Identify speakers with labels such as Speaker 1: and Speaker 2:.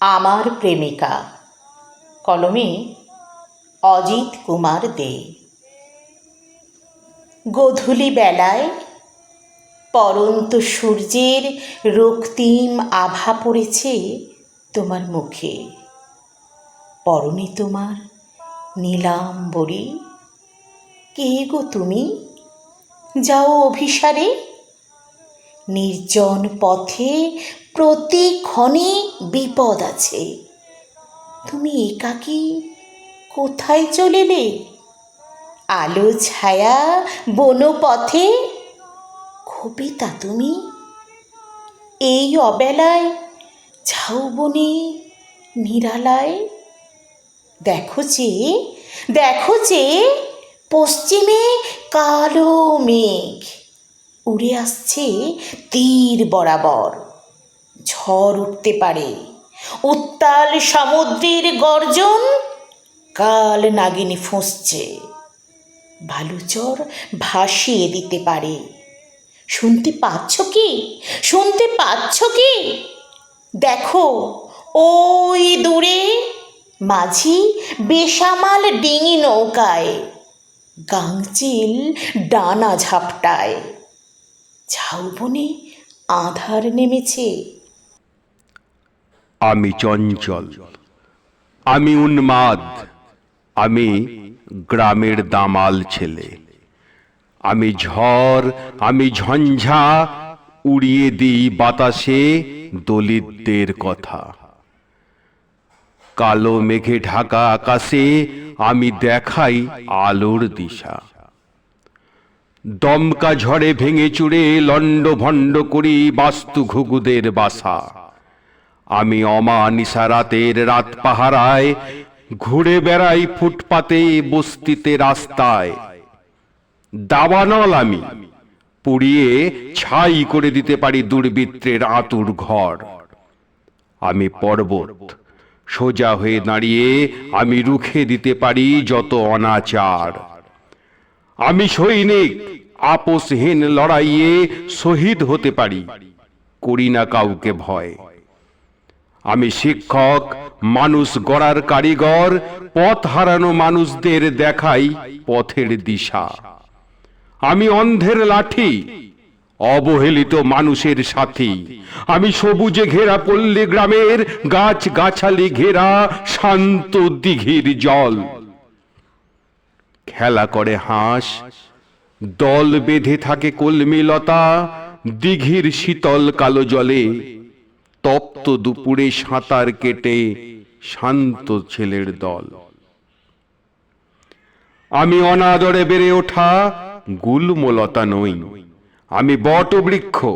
Speaker 1: আমার প্রেমিকা। কলমে অজিত কুমার দে। গধূলি বেলায় পরন্ত সূর্যের রক্তিম আভা পড়েছে তোমার মুখে। পরনে তোমার নীলাম্বরী। কে গো তুমি? যাও অভিসারে। নির্জন পথে প্রতি ক্ষণে বিপদ আছে। তুমি একাকী কোথায় চলেলে? আলো, ছায়া, বনপথে? কবিতা তুমি? এই অবেলায়, ঝাউবনে, নিরালায়? দেখো যে দেখো যে, পশ্চিমে কালো মেঘ। উড়ে আসছে তীর বরাবর। ঝড় উঠতে পারে। উত্তাল সমুদ্রের গর্জন, কাল নাগিনী ফুঁসছে। বালুচর ভাসিয়ে দিতে পারে। শুনতে পাচ্ছ কি? শুনতে পাচ্ছ কি? দেখো, ওই দূরে মাঝি বেসামাল ডিঙি নৌকায় গাংচিল ডানা ঝাপটায়। ঝাউবনে আধার নেমেছে।
Speaker 2: আমি চঞ্চল, আমি উন্মাদ, আমি গ্রামের দামাল ছেলে। আমি ঝড়, আমি ঝঞ্ঝা উড়িয়ে দিই বাতাসে দলিতদের কথা। কালো মেঘে ঢাকা আকাশে আমি দেখাই আলোর দিশা। দমকা ঝড়ে ভেঙে চুড়ে লণ্ড ভণ্ড করি বাস্তু ঘুঘুদের বাসা। আমি অমানিসা রাতের রাত পাহারায়, ঘুরে বেড়াই ফুটপাতে বস্তিতে রাস্তায়। দাবানল আমি, পুড়িয়ে ছাই করে দিতে পারি দুর্বৃত্তের আতুর ঘর। আমি পর্বত, সোজা হয়ে দাঁড়িয়ে আমি রুখে দিতে পারি যত অনাচার। আমি সৈনিক, আপোষহীন লড়াইয়ে শহীদ হতে পারি, করি না কাউকে ভয়। আমি শিক্ষক, মানুষ গড়ার কারিগর, পথ হারানো মানুষদের দেখাই পথের দিশা। আমি অন্ধের লাঠি, অবহেলিত মানুষের সাথী। আমি সবুজে ঘেরা পল্লী গ্রামের গাছ গাছালি ঘেরা শান্ত দিঘির জল। খেলা করে হাঁস। দল বেঁধে থাকে কলমিলতা, দিঘির শীতল কালো জলে। তপ্ত দুপুরে সাঁতার কেটে শান্ত ছেলের দল। আমি অনাদরে বেড়ে ওঠা গুলমলতা নই। আমি বটবৃক্ষ।